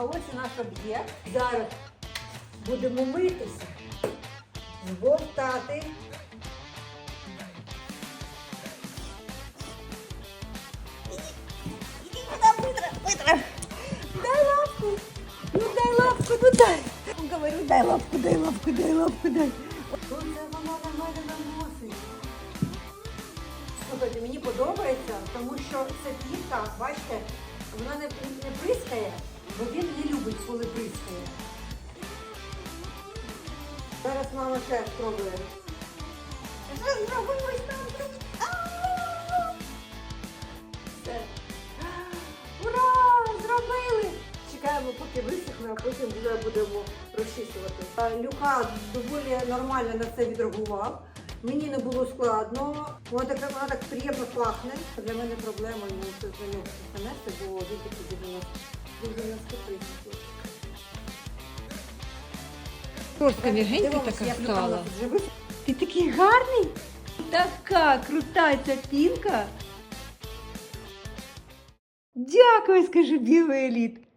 А ось наш об'єкт. Зараз будемо митися, збовтати. Іди быстро, быстро. Дай лапку. Ну дай лапку, ну дай. Говорю, дай лапку, дай лапку, дай лапку, дай. Тут вона на мене наносить. Слухайте, мені подобається, тому що ця пінка, бачите, вона не, не бризкає, коли бризкає. Зараз мама ще спробує. Що зробилось там? Все. Ура! Зробили! Чекаємо, поки висохне, а потім вже будемо розчісувати. Люка доволі нормально на це відреагував. Мені не було складно. Вона так, вона так приємно пахне. Для мене проблема йому це за нього нести, бо він такий 90 він 93. Шорстка м'ягенька така стала. Ти такий гарний! Така крута ця пінка. Дякую, скажи, білий еліт.